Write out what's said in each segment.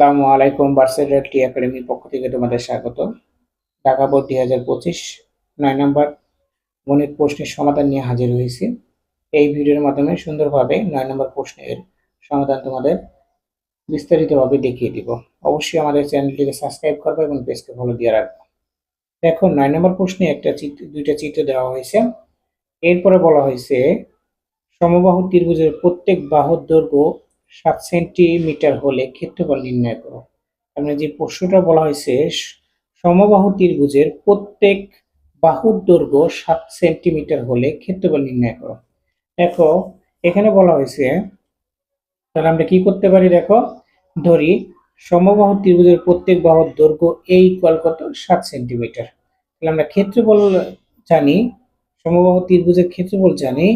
আসসালামু আলাইকুম ভার্সেটেল টি পক্ষ থেকে তোমাদের স্বাগত। ঢাকা বোর্ড দুই হাজার পঁচিশ, নয় নম্বর গণিত প্রশ্নের সমাধান নিয়ে হাজির হয়েছি। এই ভিডিওর মাধ্যমে সুন্দরভাবে নয় নম্বর প্রশ্নের সমাধান তোমাদের বিস্তারিতভাবে দেখিয়ে দিব। অবশ্যই আমাদের চ্যানেলটিকে সাবস্ক্রাইব করবে এবং পেজকে ফলো দিয়ে রাখবে। দেখো, নয় নম্বর প্রশ্নে একটা চিত্র, দুইটা চিত্র দেওয়া হয়েছে। এরপরে বলা হয়েছে, সমবাহু ত্রিভুজের প্রত্যেক বাহুর দৈর্ঘ্য সাত সেন্টিমিটার হলে ক্ষেত্রফল নির্ণয় করো। মানে যে প্রশ্নটা বলা হয়েছে, সমবাহু ত্রিভুজের প্রত্যেক বাহুর দৈর্ঘ্য সাত সেন্টিমিটার হলে ক্ষেত্রফল নির্ণয় করো। দেখো, এখানে বলা হয়েছে, তাহলে আমরা কি করতে পারি দেখো? ধরি, সমবাহু ত্রিভুজের প্রত্যেক বাহুর দৈর্ঘ্য এই ইকুয়াল কত? সাত সেন্টিমিটার। তাহলে আমরা ক্ষেত্রফল জানি, সমবাহু ত্রিভুজের ক্ষেত্রফল জানি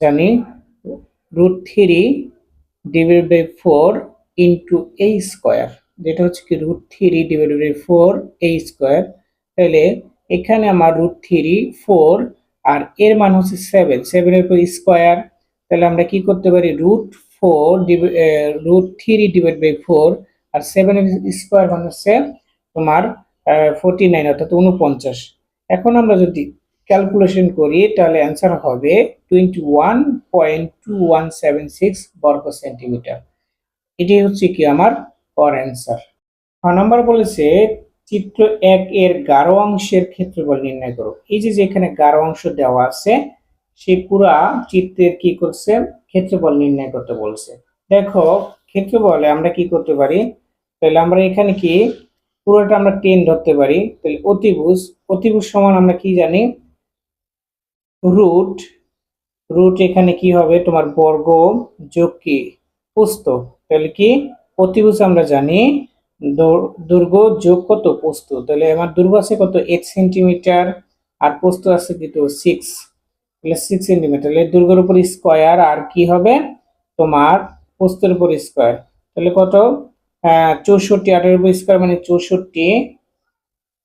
জানি root three divide by four into A square যেটা হচ্ছে কি root three divide by four A square তাহলে এখানে আমার রুট থ্রি ফোর আর এর মান হচ্ছে সেভেন সেভেনের উপর স্কোয়ার তাহলে আমরা কি করতে পারি? Root four root three divide by four আর সেভেনের স্কোয়ার মানে হচ্ছে তোমার ফোরটি নাইন অর্থাৎ উনপঞ্চাশ এখন আমরা যদি ক্যালকুলেশন করি, তাহলে অ্যান্সার হবে twenty one point two one seven six বর্গ সেন্টিমিটার এটি হচ্ছে কি আমার পর অ্যান্সার ছ নম্বর বলেছে, চিত্র এক এর গাঢ় অংশের ক্ষেত্রফল নির্ণয় করো। এই যে যেখানে গাঢ় অংশ দেওয়া আছে সেই পুরা চিত্রের কি করছে? ক্ষেত্রফল নির্ণয় করতে বলছে। দেখো, ক্ষেত্রফলে আমরা কি করতে পারি? তাহলে আমরা এখানে কি? পুরোটা আমরা টেন ধরতে পারি। তাহলে অতিভুজ অতিভুজ সমান আমরা কি জানি? রুট রুট এখানে কি হবে? তোমার বর্গ যোগ কি? পুস্ত। তাহলে কি? অতিভুজ আমরা জানি, দৈর- দৈর্ঘ্য যোগ কত? পোস্ত। তাহলে আমার দৈর্ঘ্য আছে কত? এইট সেন্টিমিটার আর পোস্ত আছে কিন্তু সিক্স তাহলে সিক্স সেন্টিমিটার তাহলে দৈর্ঘ্যের উপর স্কোয়ার আর কি হবে? তোমার পোস্তের উপর স্কোয়ার তাহলে কত? চৌষট্টি। আটের উপর স্কোয়ার মানে চৌষট্টি।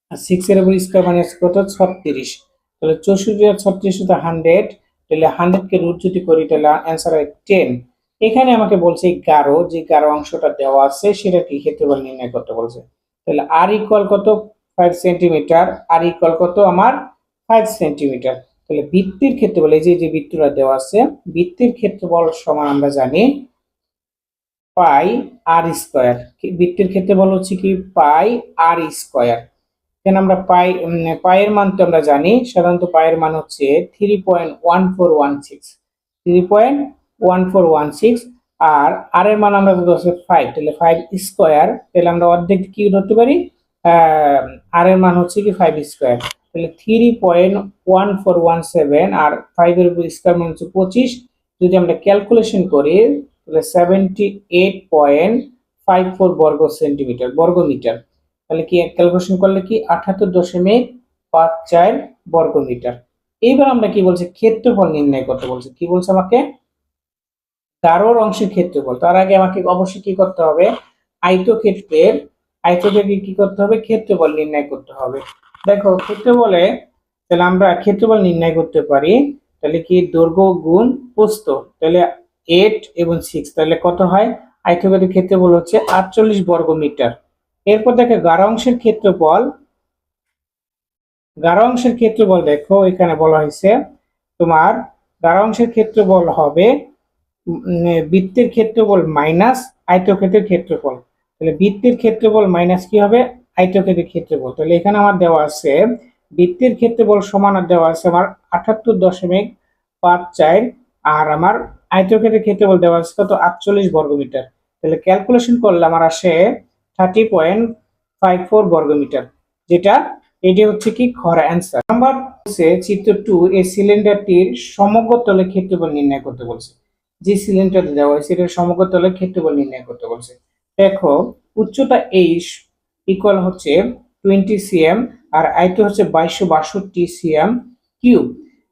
আর সিক্স এর উপর স্কোয়ার মানে কত? ছত্রিশ। তাহলে চৌষট্টি আর ছত্রিশ তো হান্ড্রেড তাহলে হান্ড্রেড কে রুট যদি করি, তাহলে অ্যান্সার হয় টেন এখানে আমাকে বলছে গাঢ় যে গাঢ় অংশটা দেওয়া আছে, সেটা কি ক্ষেত্রফল নির্ণয় করতে বলছে। তাহলে আর ইকুয়াল কত? ফাইভ সেন্টিমিটার আর ইকুয়াল কত? আমার ফাইভ সেন্টিমিটার তাহলে বৃত্তির ক্ষেত্রফল, এই যে যে বৃত্তটা দেওয়া আছে, বৃত্তির ক্ষেত্রফল সমান আমরা জানি পাই আর স্কোয়ার বৃত্তির ক্ষেত্রে বলা হচ্ছে কি? পাই আর স্কোয়ার এখানে আমরা পাই পায়ের মান তো আমরা জানি, সাধারণত পায়ের মান হচ্ছে three point one four one six three point one four one six আর আর এর মান আমরা ধরতে হচ্ছে ফাইভ তাহলে ফাইভ স্কোয়ার তাহলে আমরা অর্ধেক কি ধরতে পারি? আর এর মান হচ্ছে কি ফাইভ স্কোয়ার তাহলে three point one four one seven আর ফাইভের স্কোয়ার মানে হচ্ছে পঁচিশ, যদি আমরা ক্যালকুলেশন করি, তাহলে seventy eight point five four বর্গ সেন্টিমিটার বর্গ মিটার তাহলে কি ক্যালকুলেশন করলে কি আঠাত্তর দশমিক পাঁচ চার বর্গ মিটার? এইবার আমরা কি বলছি? ক্ষেত্রফল নির্ণয় করতে বলছি। কি বলছে আমাকে? গাঢ়র অংশের ক্ষেত্রফল। তার আগে আমাকে অবশ্যই কি করতে হবে? আয়তক্ষেত্রের আয়তক্ষেত্রে কি করতে হবে? ক্ষেত্রফল নির্ণয় করতে হবে। দেখো, ক্ষেত্রফলে তাহলে আমরা ক্ষেত্রফল নির্ণয় করতে পারি। তাহলে কি দৈর্ঘ্য গুণ প্রস্থ? তাহলে এইট এবং সিক্স তাহলে কত হয়? আয়তক্ষেত্রের ক্ষেত্রফল হচ্ছে আটচল্লিশ বর্গ মিটার। এরপর দেখো গাঢ় অংশের ক্ষেত্রফল, গাঢ় অংশের ক্ষেত্রফল দেখো, এখানে বলা হয়েছে তোমার গাঢ় অংশের ক্ষেত্রফল হবে বৃত্তের ক্ষেত্রফল মাইনাস আয়তক্ষেত্রের ক্ষেত্রফল। তাহলে বৃত্তের ক্ষেত্রফল মাইনাস কি হবে? আয়তক্ষেত্রের ক্ষেত্রফল। তাহলে এখানে আমার দেওয়া আছে, বৃত্তের ক্ষেত্রফল সমান দেওয়া আছে আমার আটাত্তর দশমিক পাঁচ চার, আর আমার আয়তক্ষেত্রের ক্ষেত্রফল দেওয়া আছে কত? আটচল্লিশ বর্গমিটার। তাহলে ক্যালকুলেশন করলে আমার আসে থার্টি পয়েন্ট ফাইভ ফোর বর্গমিটার, যেটা এটি হচ্ছে কি খরা অ্যান্সার নাম্বার হচ্ছে চিত্র টু এই সিলিন্ডারটির সমগ্র তলের ক্ষেত্রফল নির্ণয় করতে বলছে। যে সিলিন্ডারটা দেওয়া হয়েছে, এটার সমগ্র তলের ক্ষেত্রফল নির্ণয় করতে বলছে। দেখো, উচ্চতা এইচ ইকুয়াল হচ্ছে টোয়েন্টি সিএম আর আয়তন হচ্ছে বাইশশো বাষট্টি সিএম কিউব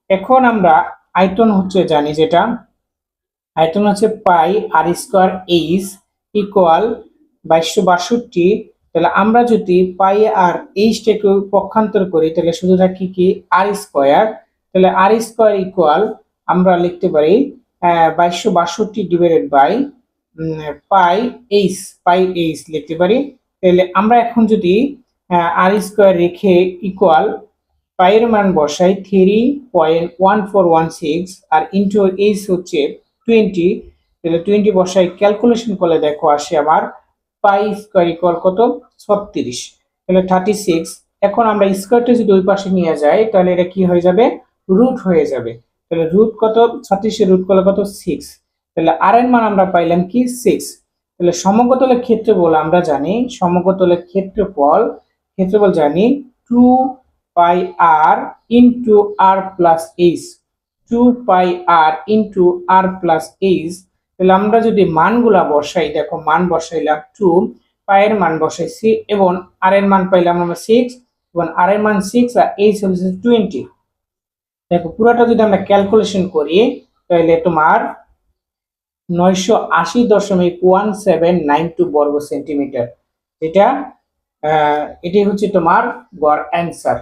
এখন আমরা আয়তন হচ্ছে জানি যেটা, আয়তন হচ্ছে pi R square H equal বাইশশো বাষট্টি, তাহলে আমরা যদি পাই আর এইচটাকে পক্ষান্তর করি, তাহলে শুধু থাকি কি? R square. তাহলে আর স্কোয়ার ইকুয়াল আমরা লিখতে পারি বাইশশো বাষট্টি divided by pi H pi H লিখতে পারি। তাহলে আমরা এখন যদি আর স্কোয়ার রেখে ইকুয়াল পাইয়ের মান বসাই three point one four one six R into H হচ্ছে টোয়েন্টি তাহলে টোয়েন্টি বসাই ক্যালকুলেশন করলে দেখো আসে আমার পাই স্কোয়ার ইকুয়াল কত? ছত্রিশ। তাহলে থার্টি সিক্স এখন আমরা স্কোয়ারটা যদি ওই পাশে নিয়ে যাই, তাহলে এটা কি হয়ে যাবে? রুট হয়ে যাবে। তাহলে রুট কত? ছত্রিশের রুট করলে কত? সিক্স তাহলে আর এর মান আমরা পাইলাম কি? সিক্স তাহলে সমগ্রতলের ক্ষেত্রফল আমরা জানি সমগ্রতলের ক্ষেত্রফল ক্ষেত্রফল জানি two pi R into R plus H two pi R into R plus H তাহলে আমরা যদি মানগুলা বসাই, দেখো মান বসাইলাম টু পায়ের মান বসাইছি এবং আর এর মান পাইলাম আমরা সিক্স এবং আর এর মান সিক্স আর এইচ হচ্ছে টোয়েন্টি দেখো পুরোটা যদি আমরা ক্যালকুলেশন করি, তাহলে তোমার নয়শো আশি দশমিক ওয়ান সেভেন নাইন টু বর্গ সেন্টিমিটার এটা এটি হচ্ছে তোমার গড় অ্যান্সার